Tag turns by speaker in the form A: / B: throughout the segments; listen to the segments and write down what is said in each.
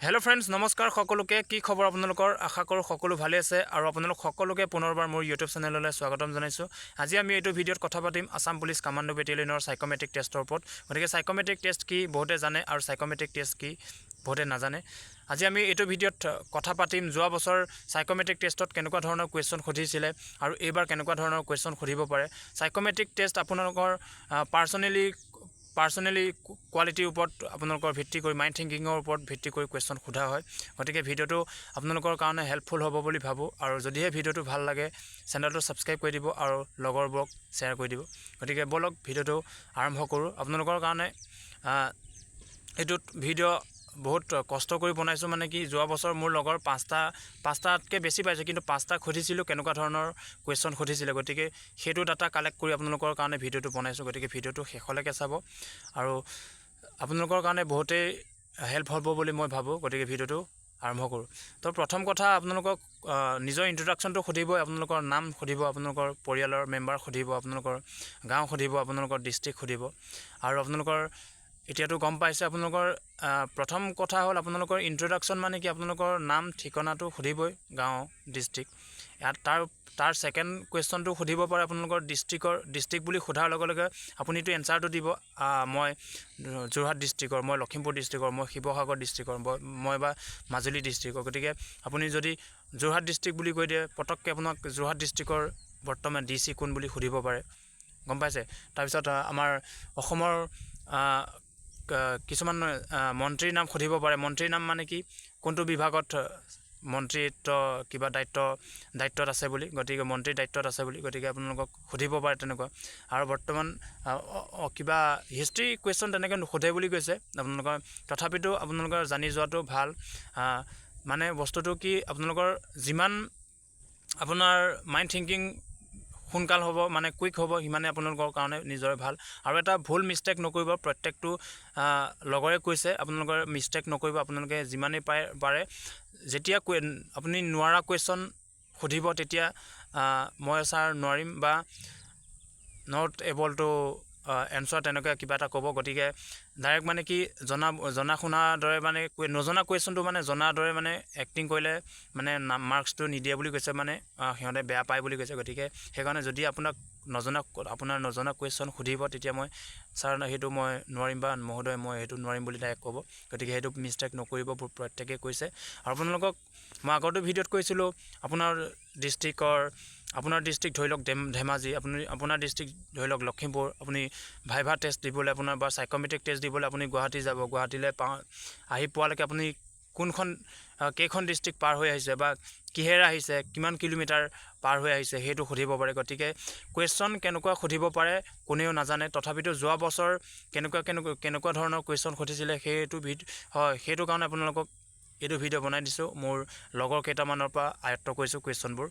A: Hello friends নমস্কাৰ সকলোকে। কি খবৰ আপোনালোকৰ? আশা কৰোঁ সকলো ভালে আছে আৰু আপোনালোক সকলোকে পুনৰবাৰ মোৰ ইউটিউব চেনেললৈ স্বাগতম জনাইছোঁ। আজি আমি এইটো ভিডিঅ'ত কথা পাতিম আছাম পুলিচ কামাণ্ডো বেটেলিয়নৰ চাইক'মেট্ৰিক টেষ্টৰ ওপৰত। গতিকে চাইক'মেট্ৰিক টেষ্ট কি, বহুতে জানে আৰু চাইক'মেট্ৰিক টেষ্ট কি, বহুতে নাজানে। আজি আমি এইটো ভিডিঅ'ত কথা পাতিম যোৱা বছৰ চাইক'মেট্ৰিক টেষ্টত কেনেকুৱা ধৰণৰ কুৱেশ্যন সুধিছিলে আৰু এইবাৰ কেনেকুৱা ধৰণৰ কুৱেশ্যন সুধিব পাৰে। চাইক'মেট্ৰিক টেষ্ট আপোনালোকৰ পাৰ্চনেলি পাৰ্চনেলি কোৱালিটিৰ ওপৰত আপোনালোকৰ ভিত্তি কৰি মাইণ্ড থিংকিঙৰ ওপৰত ভিত্তি কৰি কুৱেশ্যন সোধা হয়। গতিকে ভিডিঅ'টো আপোনালোকৰ কাৰণে হেল্পফুল হ'ব বুলি ভাবোঁ আৰু যদিহে ভিডিঅ'টো ভাল লাগে চেনেলটো ছাবস্ক্ৰাইব কৰি দিব আৰু লগৰবোৰক শ্বেয়াৰ কৰি দিব। গতিকে ব'লক ভিডিঅ'টো আৰম্ভ কৰোঁ। আপোনালোকৰ কাৰণে এইটোত ভিডিঅ' বহুত কষ্ট কৰি বনাইছোঁ মানে কি যোৱা বছৰ মোৰ লগৰ পাঁচটা পাঁচটাতকৈ বেছি পাইছে কিন্তু পাঁচটা সুধিছিলোঁ কেনেকুৱা ধৰণৰ কুৱেশ্যন সুধিছিলে গতিকে সেইটো ডাটা কালেক্ট কৰি আপোনালোকৰ কাৰণে ভিডিঅ'টো বনাইছোঁ। গতিকে ভিডিঅ'টো শেষলৈকে চাব। আৰু আপোনালোকৰ কাৰণে বহুতেই হেল্প হ'ব বুলি মই ভাবোঁ। গতিকে ভিডিঅ'টো আৰম্ভ কৰোঁ। তো প্ৰথম কথা আপোনালোকক নিজৰ ইন্ট্ৰডাকশ্যনটো সুধিবই আপোনালোকৰ নাম সুধিব আপোনালোকৰ পৰিয়ালৰ মেম্বাৰ সুধিব আপোনালোকৰ গাঁও সুধিব আপোনালোকৰ ডিষ্ট্ৰিক্ট সুধিব। আৰু আপোনালোকৰ এতিয়াতো গম পাইছে আপোনালোকৰ প্ৰথম কথা হ'ল আপোনালোকৰ ইন্ট্ৰডাকশ্যন মানে কি আপোনালোকৰ নাম ঠিকনাটো সুধিবই গাঁও ডিষ্ট্ৰিক্ট ইয়াত তাৰ তাৰ ছেকেণ্ড কুৱেশ্যনটো সুধিব পাৰে আপোনালোকৰ ডিষ্ট্ৰিক্টৰ ডিষ্ট্ৰিক্ট বুলি সোধাৰ লগে লগে আপুনিতো এনচাৰটো দিব মই যোৰহাট ডিষ্ট্ৰিক্টৰ মই লখিমপুৰ ডিষ্ট্ৰিক্টৰ মই শিৱসাগৰ ডিষ্ট্ৰিক্টৰ মই- বা মাজুলী ডিষ্ট্ৰিক্টৰ গতিকে আপুনি যদি যোৰহাট ডিষ্ট্ৰিক্ট বুলি কৈ দিয়ে পটককৈ আপোনাক যোৰহাট ডিষ্ট্ৰিক্টৰ বৰ্তমান ডি চি কোন বুলি সুধিব পাৰে। গম পাইছে? তাৰপিছত আমাৰ অসমৰ কিছুমান মন্ত্ৰীৰ নাম সুধিব পাৰে। মন্ত্ৰীৰ নাম মানে কি? কোনটো বিভাগত মন্ত্ৰীত্ব কিবা দায়িত্ব দায়িত্বত আছে বুলি? গতিকে মন্ত্ৰীৰ দায়িত্বত আছে বুলি গতিকে আপোনালোকক সুধিব পাৰে তেনেকুৱা। আৰু বৰ্তমান কিবা হিষ্ট্ৰী কুৱেশ্যন তেনেকৈ নুসুধে বুলি কৈছে। আপোনালোকৰ তথাপিতো আপোনালোকৰ জানি যোৱাটো ভাল। মানে বস্তুটো কি আপোনালোকৰ যিমান আপোনাৰ মাইণ্ড থিংকিং সোনকাল হ'ব মানে কুইক হ'ব সিমানে আপোনালোকৰ কাৰণে নিজৰে ভাল। আৰু এটা ভুল মিষ্টেক নকৰিব প্ৰত্যেকটো লগৰে কৈছে আপোনালোকৰ মিষ্টেক নকৰিব আপোনালোকে যিমানেই পাৰে পাৰে যেতিয়া আপুনি নোৱাৰা কুৱেশ্যন সুধিব তেতিয়া মই ছাৰ নোৱাৰিম বা নট এবল টু এনচাৰ তেনেকৈ কিবা এটা ক'ব। গতিকে ডাইৰেক্ট মানে কি জনা জনা শুনাৰ দৰে মানে নজনা কুৱেশ্যনটো মানে জনাৰ দৰে মানে এক্টিং কৰিলে মানে মাৰ্কছটো নিদিয়ে বুলি কৈছে মানে সিহঁতে বেয়া পায় বুলি কৈছে। গতিকে সেইকাৰণে যদি আপোনাক নজনা আপোনাৰ নজনা কুৱেশ্যন সুধিব তেতিয়া মই ছাৰ সেইটো মই নোৱাৰিম বা মহোদয় মই সেইটো নোৱাৰিম বুলি ডাইৰেক্ট ক'ব। গতিকে সেইটো মিষ্টেক নকৰিব প্ৰ- প্ৰত্যেকেই কৈছে। আৰু আপোনালোকক মই আগতো ভিডিঅ'ত কৈছিলোঁ আপোনাৰ ডিষ্ট্ৰিক্টৰ আপোনাৰ ডিষ্ট্ৰিক্ট ধৰি লওক ধেম ধেমাজি আপুনি আপোনাৰ ডিষ্ট্ৰিক্ট ধৰি লওক লখিমপুৰ আপুনি ভাইভা টেষ্ট দিবলৈ আপোনাৰ বা চাইক'মেট্ৰিক টেষ্ট দিবলৈ আপুনি গুৱাহাটী যাব। গুৱাহাটীলৈ পাওঁ আহি পোৱালৈকে আপুনি কোনখন কেইখন ডিষ্ট্ৰিক্ট পাৰ হৈ আহিছে বা কিহেৰে আহিছে কিমান কিলোমিটাৰ পাৰ হৈ আহিছে সেইটো সুধিব পাৰে। গতিকে কুৱেশ্যন কেনেকুৱা সুধিব পাৰে কোনেও নাজানে। তথাপিতো যোৱা বছৰ কেনেকুৱা কেনেকুৱা কেনেকুৱা ধৰণৰ কুৱেশ্যন সুধিছিলে সেইটো ভিড হয় সেইটো কাৰণে আপোনালোকক এইটো ভিডিঅ' বনাই দিছোঁ। মোৰ লগৰ কেইটামানৰ পৰা আয়ত্ব কৰিছোঁ কুৱেশ্যনবোৰ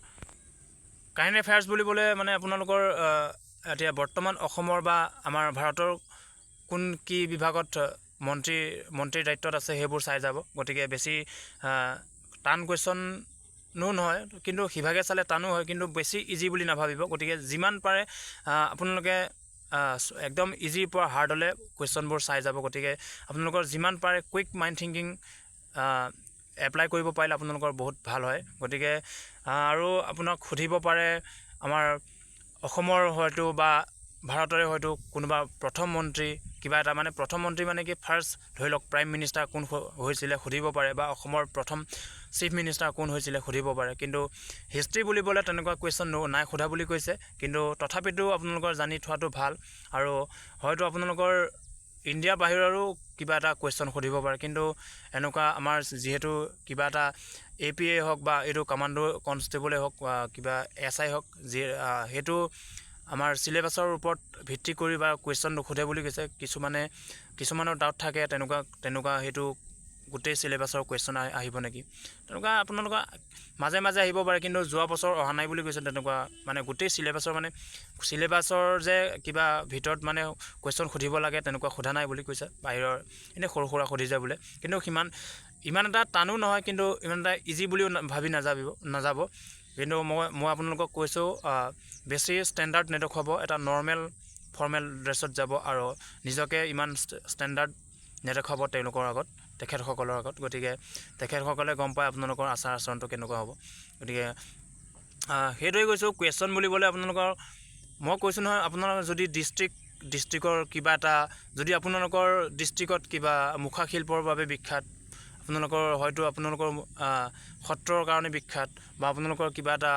A: কাৰেণ্ট এফেয়াৰ্ছ বুলিবলৈ মানে আপোনালোকৰ এতিয়া বৰ্তমান অসমৰ বা আমাৰ ভাৰতৰ কোন কি বিভাগত মন্ত্ৰী মন্ত্ৰীৰ দায়িত্বত আছে সেইবোৰ চাই যাব। গতিকে বেছি টান কুৱেশ্যনো নহয় কিন্তু সিভাগে চালে টানো হয় কিন্তু বেছি ইজি বুলি নাভাবিব। গতিকে যিমান পাৰে আপোনালোকে একদম ইজিৰ পৰা হাৰ্ডলৈ কুৱেশ্যনবোৰ চাই যাব। গতিকে আপোনালোকৰ যিমান পাৰে কুইক মাইণ্ড থিংকিং এপ্লাই কৰিব পাৰিলে আপোনালোকৰ বহুত ভাল হয়। গতিকে আৰু আপোনাক সুধিব পাৰে আমাৰ অসমৰ হয়তো বা ভাৰতৰে হয়তো কোনোবা প্ৰথম মন্ত্ৰী কিবা এটা মানে প্ৰথম মন্ত্ৰী মানে কি ফাৰ্ষ্ট ধৰি লওক প্ৰাইম মিনিষ্টাৰ কোন হৈছিলে সুধিব পাৰে বা অসমৰ প্ৰথম চিফ মিনিষ্টাৰ কোন হৈছিলে সুধিব পাৰে। কিন্তু হিষ্ট্ৰী বুলিবলৈ তেনেকুৱা কুৱেশ্যন নাই সোধা বুলি কৈছে। কিন্তু তথাপিতো আপোনালোকৰ জানি থোৱাটো ভাল। আৰু হয়তো আপোনালোকৰ ইণ্ডিয়াৰ বাহিৰৰো কিবা এটা কুৱেশ্যন সুধিব পাৰে। কিন্তু এনেকুৱা আমাৰ যিহেতু কিবা এটা এ পি এ হওক বা এইটো কামাণ্ডো কনষ্টেবলেই হওক বা কিবা এছ আই হওক যি সেইটো আমাৰ চিলেবাছৰ ওপৰত ভিত্তি কৰি বা কুৱেশ্যন নুসুধে বুলি কৈছে। কিছুমানে কিছুমানৰ ডাউট থাকে তেনেকুৱা তেনেকুৱা সেইটো গোটেই চিলেবাছৰ কুৱেশ্যন আহিব নেকি? তেনেকুৱা আপোনালোকৰ মাজে মাজে আহিব পাৰে, কিন্তু যোৱা বছৰ অহা নাই বুলি কৈছে তেনেকুৱা। মানে গোটেই চিলেবাছৰ মানে চিলেবাছৰ যে কিবা ভিতৰত মানে কুৱেশ্যন সুধিব লাগে তেনেকুৱা সোধা নাই বুলি কৈছে, বাহিৰৰ এনেই সৰু সুৰা সুধিছে বোলে। কিন্তু সিমান, ইমান এটা টানো নহয়, কিন্তু ইমান এটা ইজি বুলিও ভাবি নাযাবিব, নাযাব। কিন্তু মই মই আপোনালোকক কৈছোঁ বেছি ষ্টেণ্ডাৰ্ড নেদেখুৱাব, এটা নৰ্মেল ফৰ্মেল ড্ৰেছত যাব আৰু নিজকে ইমান ষ্টেণ্ডাৰ্ড নেদেখুৱাব তেওঁলোকৰ আগত। তেখেতসকলৰ আগত। গতিকে তেখেতসকলে গম পায় আপোনালোকৰ আচাৰ আচৰণটো কেনেকুৱা হ'ব। গতিকে সেইটোৱে কৈছোঁ কুৱেশ্যন বুলিবলৈ আপোনালোকৰ মই কৈছোঁ নহয় আপোনালোকৰ যদি ডিষ্ট্ৰিক্ট ডিষ্ট্ৰিক্টৰ কিবা এটা যদি আপোনালোকৰ ডিষ্ট্ৰিক্টত কিবা মুখা শিল্পৰ বাবে বিখ্যাত আপোনালোকৰ হয়তো আপোনালোকৰ সত্ৰৰ কাৰণে বিখ্যাত বা আপোনালোকৰ কিবা এটা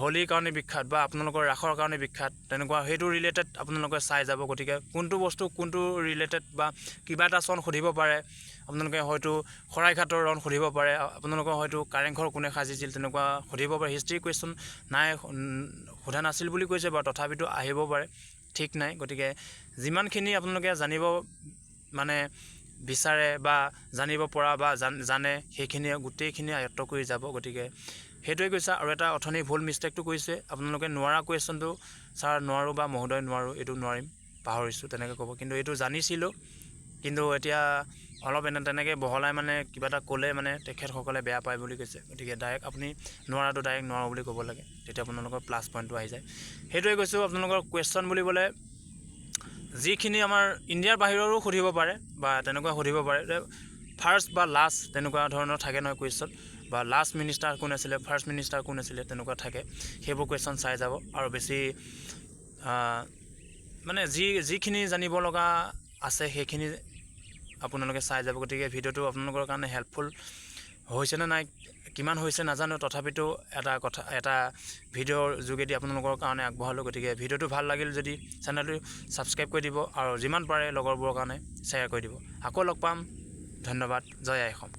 A: হোলীৰ কাৰণে বিখ্যাত বা আপোনালোকৰ ৰাসৰ কাৰণে বিখ্যাত তেনেকুৱা সেইটো ৰিলেটেড আপোনালোকে চাই যাব। গতিকে কোনটো বস্তু কোনটো ৰিলেটেড বা কিবা এটা চন সুধিব পাৰে আপোনালোকে হয়তো শৰাইঘাটৰ ৰণ সুধিব পাৰে আপোনালোকৰ হয়তো কাৰেংঘৰ কোনে সাজিছিল তেনেকুৱা সুধিব পাৰে। হিষ্ট্ৰী কুৱেশ্যন নাই সোধা নাছিল বুলি কৈছে বাৰু তথাপিতো আহিব পাৰে ঠিক নাই। গতিকে যিমানখিনি আপোনালোকে জানিব মানে বিচাৰে বা জানিব পৰা বা জান- জানে সেইখিনি গোটেইখিনি আয়ত্ত কৰি যাব। গতিকে সেইটোৱে কৈছে আৰু এটা অথনি ভুল মিষ্টেকটো কৰিছে। আপোনালোকে নোৱাৰা কুৱেশ্যনটো ছাৰ নোৱাৰোঁ বা মহোদয় নোৱাৰোঁ এইটো নোৱাৰিম পাহৰিছোঁ তেনেকৈ ক'ব। কিন্তু এইটো জানিছিলোঁ কিন্তু এতিয়া অলপ এনে তেনেকৈ বহলাই মানে কিবা এটা ক'লে মানে তেখেতসকলে বেয়া পায় বুলি কৈছে। গতিকে ডাইৰেক্ট আপুনি নোৱাৰাটো ডাইৰেক্ট নোৱাৰোঁ বুলি ক'ব লাগে তেতিয়া আপোনালোকৰ প্লাছ পইণ্টটো আহি যায়। সেইটোৱে কৈছোঁ আপোনালোকৰ কুৱেশ্যন বুলিবলৈ যিখিনি আমাৰ ইণ্ডিয়াৰ বাহিৰৰো সুধিব পাৰে বা তেনেকুৱা সুধিব পাৰে ফাৰ্ষ্ট বা লাষ্ট তেনেকুৱা ধৰণৰ থাকে নহয় কুৱেশ্যন বা লাষ্ট মিনিষ্টাৰ কোন আছিলে ফাৰ্ষ্ট মিনিষ্টাৰ কোন আছিলে তেনেকুৱা থাকে। সেইবোৰ কুৱেশ্যন চাই যাব আৰু বেছি মানে যি যিখিনি জানিব লগা আছে সেইখিনি আপোনালোকে চাই যাব। গতিকে ভিডিঅ'টো আপোনালোকৰ কাৰণে হেল্পফুল হৈছেনে নাই কিমান হৈছে নাজানো। তথাপিতো এটা কথা এটা ভিডিঅ'ৰ যোগেদি আপোনালোকৰ কাৰণে আগবঢ়ালোঁ। গতিকে ভিডিঅ'টো ভাল লাগিল যদি চেনেলটো ছাবস্ক্ৰাইব কৰি দিব আৰু যিমান পাৰে লগৰবোৰৰ কাৰণে শ্বেয়াৰ কৰি দিব। আকৌ লগ পাম। ধন্যবাদ। জয় আই অসম।